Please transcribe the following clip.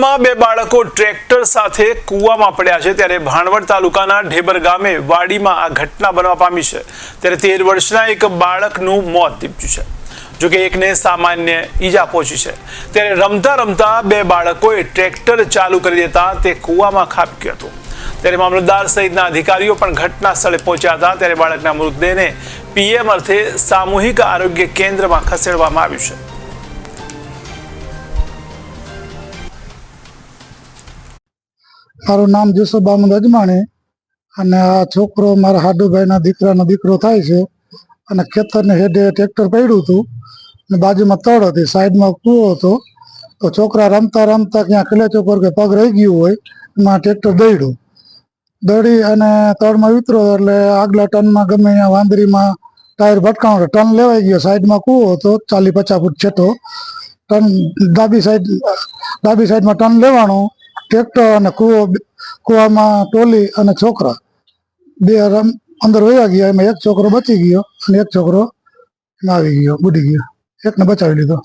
માં બે બાળકો ટ્રેક્ટર સાથે કૂવામાં પડ્યા છે ત્યારે ભાણવડ તાલુકાના ઢેબર ગામે વાડીમાં આ ઘટના બનવા પામી છે. ત્યારે તેર વર્ષના એક બાળકનું મોત નીપજ્યું છે જોકે એકને સામાન્ય ઈજા પહોંચી છે. ત્યારે રમતા રમતા બે બાળકોએ ટ્રેક્ટર ચાલુ કરી દેતા તે કૂવામાં ખાબક્યું હતું. ત્યારે મામલતદાર સહિતના અધિકારીઓ પણ ઘટના સ્થળે પહોંચ્યા હતા. ત્યારે બાળકના મૃતદેહને પીએમ અર્થે સામૂહિક આરોગ્ય કેન્દ્રમાં ખસેડવામાં આવ્યું છે. મારું નામ અહમદ અજમાણી અને આ છોકરો મારા હાડુભાઈના દીકરાનો દીકરો થાય છે અને ખેતરને હેડે ટ્રેક્ટર પડ્યું હતું અને બાજુમાં તળ હતી, સાઈડમાં કૂવો હતો. તો છોકરા રમતા રમતા ક્યાં ખલેચ ઉપર કે પગ રહી ગયું હોય, એમાં ટ્રેક્ટર દોડ્યું. દોડી અને તળમાં ઉતરો એટલે આગલા ટનમાં ગમે ત્યાં વાંદરીમાં ટાયર ભટકાણો ટન લેવાઈ ગયો. સાઈડમાં કૂવો હતો ચાલી પચાસ ફૂટ છેટો. ટન ડાબી સાઈડ, ડાબી સાઈડમાં ટન લેવાનું ટ્રેક્ટર અને કૂવો કૂવામાં ટોલી અને છોકરા. બે અંદર વયા ગયા, એમાં એક છોકરો બચી ગયો અને એક છોકરો આવી ગયો, બુડી ગયો. એકને બચાવી લીધો.